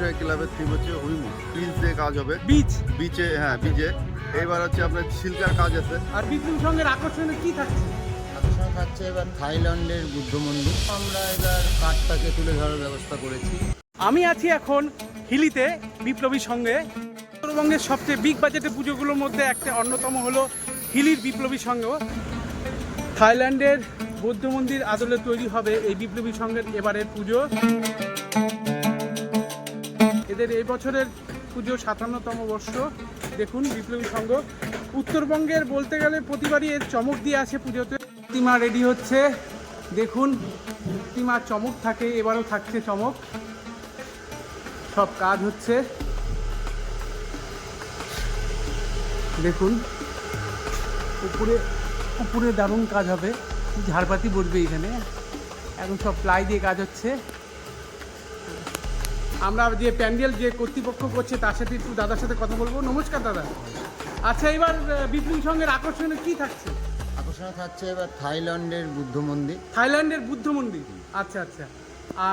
শিখা ক্লাবের থিম হচ্ছে অভিমুখ পিচ দিয়ে কাজ হবে। বীজ বিচে হ্যাঁ বিচে এইবার হচ্ছে আপনার সিল্কার কাজ আছে। আর বিপ্লবী সঙ্গের আকর্ষণে কি থাকছে? আকর্ষণ থাকছে এবার থাইল্যান্ডের বুদ্ধ মন্দির। আমরা এবার কাঠটাকে তুলে ধরার ব্যবস্থা করেছি। আমি আছি এখন হিলিতে বিপ্লবীর সঙ্গে। উত্তরবঙ্গের সবচেয়ে বিগ বাজেটের পুজোগুলোর মধ্যে একটা অন্যতম হলো হিলির বিপ্লবী সংঘ থাইল্যান্ডের বৌদ্ধ মন্দির আদলে তৈরি হবে এই বিপ্লবী সংঘের এবারের পুজো। এদের এই বছরের পুজো সাতান্নতম বর্ষ। দেখুন, বিপ্লবী সংঘ। উত্তরবঙ্গের বলতে গেলে প্রতিবারই এর চমক দিয়ে আছে পুজোতে। প্রতিমা রেডি হচ্ছে। দেখুন, প্রতিমা চমক থাকে, এবারও থাকছে চমক। সব কাজ হচ্ছে। দেখুন, উপরে উপরে দারুণ কাজ হবে। ঝাড়পাতি বসবে এখানে। এখন সব প্লাই দিয়ে কাজ হচ্ছে। আমরা যে প্যান্ডেল যে কর্তৃপক্ষ করছে তার সাথে একটু দাদার সাথে কথা বলব। নমস্কার দাদা। আচ্ছা এবার বিপ্লব সঙ্গের আকর্ষণে কি থাকছে? আকর্ষণ থাকছে এবার থাইল্যান্ডের বুদ্ধ মন্দির। থাইল্যান্ডের বুদ্ধ মন্দির? আচ্ছা আচ্ছা।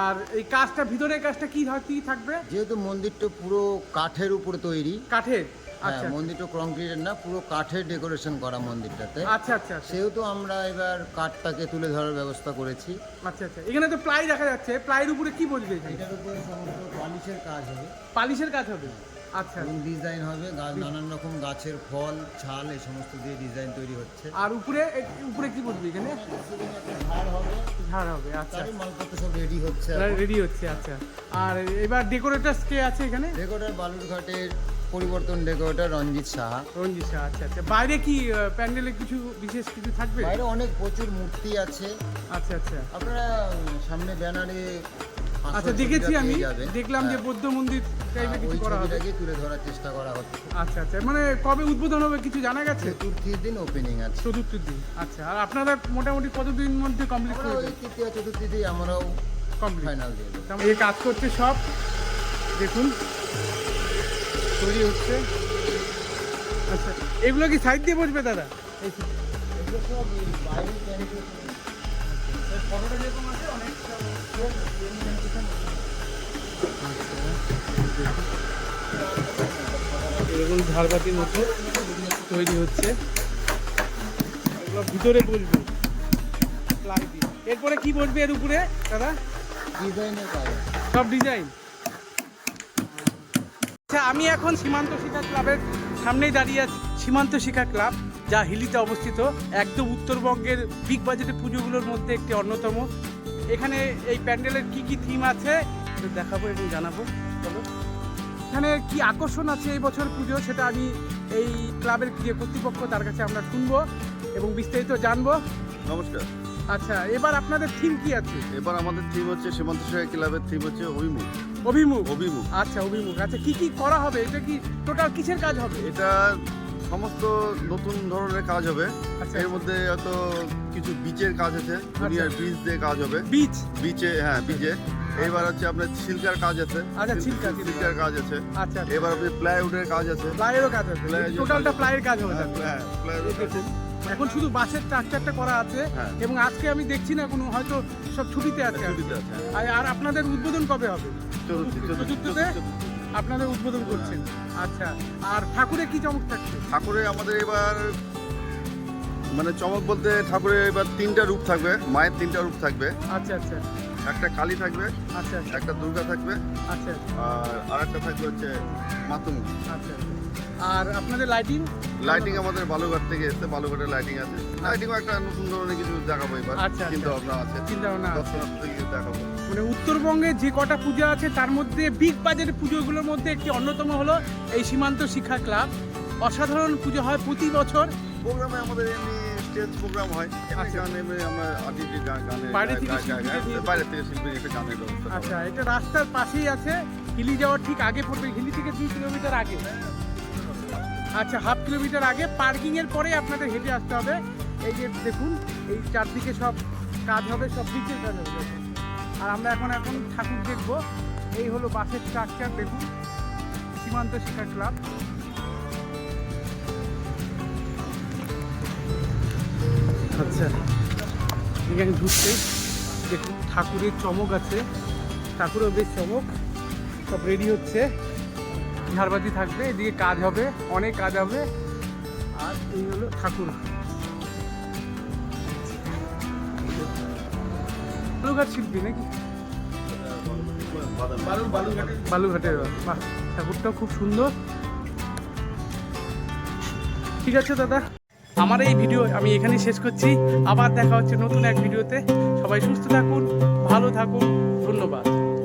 আর এই কাজটা ভিতরের কাজটা কি থাকবে? যেহেতু মন্দিরটা পুরো কাঠের উপর তৈরি। কাঠের? হ্যাঁ আচ্ছা মন্দিরটা কংক্রিটের না পুরো কাঠের ডেকোরেশন করা মন্দিরটাতে। আচ্ছা আচ্ছা আচ্ছা। সেহেতু আমরা এবার কাঠটাকে তুলে ধরার ব্যবস্থা করেছি। আচ্ছা আচ্ছা। এখানে তো প্লাই দেখা যাচ্ছে। প্লাইয়ের উপরে কি বসবে এটার উপরে সমস্ত পলিশের কাজ হবে। পালিশের কাজ হবে? আচ্ছা। এবং ডিজাইন হবে গা- নানান রকম গাছের ফল ছাল এই সমস্ত দিয়ে ডিজাইন তৈরি হচ্ছে। আর উপরে উপরে কি বসবে এখানে? ঝাড় হবে। ঝাড় হবে আচ্ছা মালপত্র সব রেডি হচ্ছে রেডি হচ্ছে আচ্ছা। আর এবার ডেকোরেটার্স কে আছে এখানে? ডেকোরেটর বালুরঘাটের পরিবর্তন ডেকোরেটর রঞ্জিত সাহা। রঞ্জিত সাহা আচ্ছা আচ্ছা। বাইরে কি প্যান্ডেলে কিছু বিশেষ কিছু থাকবে? বাইরে অনেক প্রচুর মূর্তি আছে। আচ্ছা আচ্ছা। আপনারা সামনে ব্যানারে আচ্ছা দেখেছি আমি। হ্যাঁ। দেখলাম যে বৌদ্ধ মন্দির টাইপের কিছু করা হবে। তুলে ধরার চেষ্টা করা হচ্ছে। আচ্ছা আচ্ছা। মানে কবে উদ্বোধন হবে কিছু জানা গেছে? চতুর্থীর দিন ওপেনিং আছে। চতুর্থ দিন আচ্ছা। আর আপনারা মোটামুটি কতদিন মধ্যে কমপ্লিট আমরা করে ওই তৃতীয় চতুর্থীতেই আমরাও কমপ্লিট ফাইনাল দিয়ে দেবো। এই কাজ করছে সব। দেখুন। তৈরি হচ্ছে। আচ্ছা এগুলো কি সাইড দিয়ে বসবে দাদা? এগুলো এরকম ঝাড়বাতির মতো তৈরি হচ্ছে। এগুলো ভিতরে বসবে। প্লাই দিয়ে। এরপরে কি বসবে এর উপরে দাদা? ডিজাইনের সব ডিজাইন আচ্ছা আমি এখন সীমান্ত শিক্ষা ক্লাবের সামনেই দাঁড়িয়ে আছি। সীমান্ত শিক্ষা ক্লাব যা হিলিতে অবস্থিত একদম উত্তরবঙ্গের বিগ বাজেটের পুজোগুলোর মধ্যে একটি অন্যতম। এখানে এই প্যান্ডেলের কি কি থিম আছে দেখাবো এবং জানাব। চলো। এখানে কি আকর্ষণ আছে এই বছর পুজো সেটা আমি এই ক্লাবের যে কর্তৃপক্ষ তার কাছে আমরা শুনব এবং বিস্তারিত জানব। নমস্কার। আচ্ছা এবার আপনাদের থিম কি আছে? এবার আমাদের থিম হচ্ছে সীমান্ত শিখা ক্লাবের থিম হচ্ছে অভিমুখ অভিমুখ? অভিমুখ। আচ্ছা অভিমুখ। আচ্ছা কি কি করা হবে? এটা কি টোটাল কিসের কাজ হবে? এটা সমস্ত নতুন ধরনের কাজ হবে। আচ্ছা এর মধ্যে হয়তো কিছু বিচের কাজ আছে। দুনিয়ার বিচ দিয়ে কাজ হবে। বীজ বিচে হ্যাঁ বিচে এইবার হচ্ছে আপনার সিল্কার কাজ আছে। আচ্ছা, সিল্কার, সিল্কার কাজ আছে। আচ্ছা এবার আপনি প্লাইউডের কাজ আছে। প্লাইয়েরও কাজ Ply- টোটালটা প্লাইয়ের কাজ হবে হ্যাঁ, হ্যাঁ, এখন শুধু বাসের স্ট্রাকচারটা করা আছে হ্যাঁ। এবং আজকে আমি দেখছি না কোনো হয়তো সব ছুটিতে আছে। আর আছে, আপনাদের উদ্বোধন কবে হবে? চতুর্থীতে আপনাদের উদ্বোধন করছেন। আচ্ছা আর ঠাকুরে কি চমক থাকছে? ঠাকুরের আমাদের এবার মানে চমক বলতে ঠাকুরের এবার তিনটা রূপ থাকবে মায়ের তিনটা রূপ থাকবে। আচ্ছা আচ্ছা। একটা কালী থাকবে আচ্ছা আচ্ছা। একটা দুর্গা থাকবে আচ্ছা আর আরেকটা থাকবে হচ্ছে মাতুম আচ্ছা। আর আপনাদের লাইটিং লাইটিং আমাদের বালুঘাট থেকে এসছে বালুঘাটের লাইটিং আছে। লাইটিং একটা নতুন ধরনের কিছু দেখাবো এবার আচ্ছা, আচ্ছা। চিন্তা ভাবনা আছে। চিন্তা ভাবনা। দেখাবো। মানে উত্তরবঙ্গে যে কটা পুজো আছে তার মধ্যে বিগ বাজারের পুজোগুলোর মধ্যে একটি অন্যতম হলো এই সীমান্ত শিক্ষা ক্লাব অসাধারণ পুজো হয় প্রতি বছর। প্রোগ্রামে আমাদের এমনি স্টেজ প্রোগ্রাম হয়। আচ্ছা। বাইরে থেকে বাইরে শিল্পী এসে গানের ব্যবস্থা আচ্ছা এটা রাস্তার পাশেই আছে হিলি যাওয়ার ঠিক আগে পড়বে হিলি থেকে দুই কিলোমিটার আগে। আচ্ছা হাফ কিলোমিটার আগে পার্কিং এর পরে আপনাদের হেঁটে আসতে হবে। এই যে দেখুন, এই চারদিকে সব কাজ হবে, সব বিচের কাজ হবে। আর আমরা এখন এখন ঠাকুর দেখব। এই হলো বাসের স্ট্রাকচার দেখুন, সীমান্ত শিক্ষা ক্লাব। আচ্ছা এখানে ঢুকতে দেখুন, ঠাকুরের চমক আছে। ঠাকুরের বেশ চমক, সব রেডি হচ্ছে। ঝাড়বাতি থাকবে, এদিকে কাজ হবে, অনেক কাজ হবে। আর এই হলো ঠাকুর। বালুঘাট শিল্পী নাকি? বালুঘাটের বাহ, ঠাকুরটাও খুব সুন্দর। ঠিক আছে দাদা। আমার এই ভিডিও আমি এখানেই শেষ করছি। আবার দেখা হচ্ছে নতুন এক ভিডিওতে। সবাই সুস্থ থাকুন, ভালো থাকুন। ধন্যবাদ।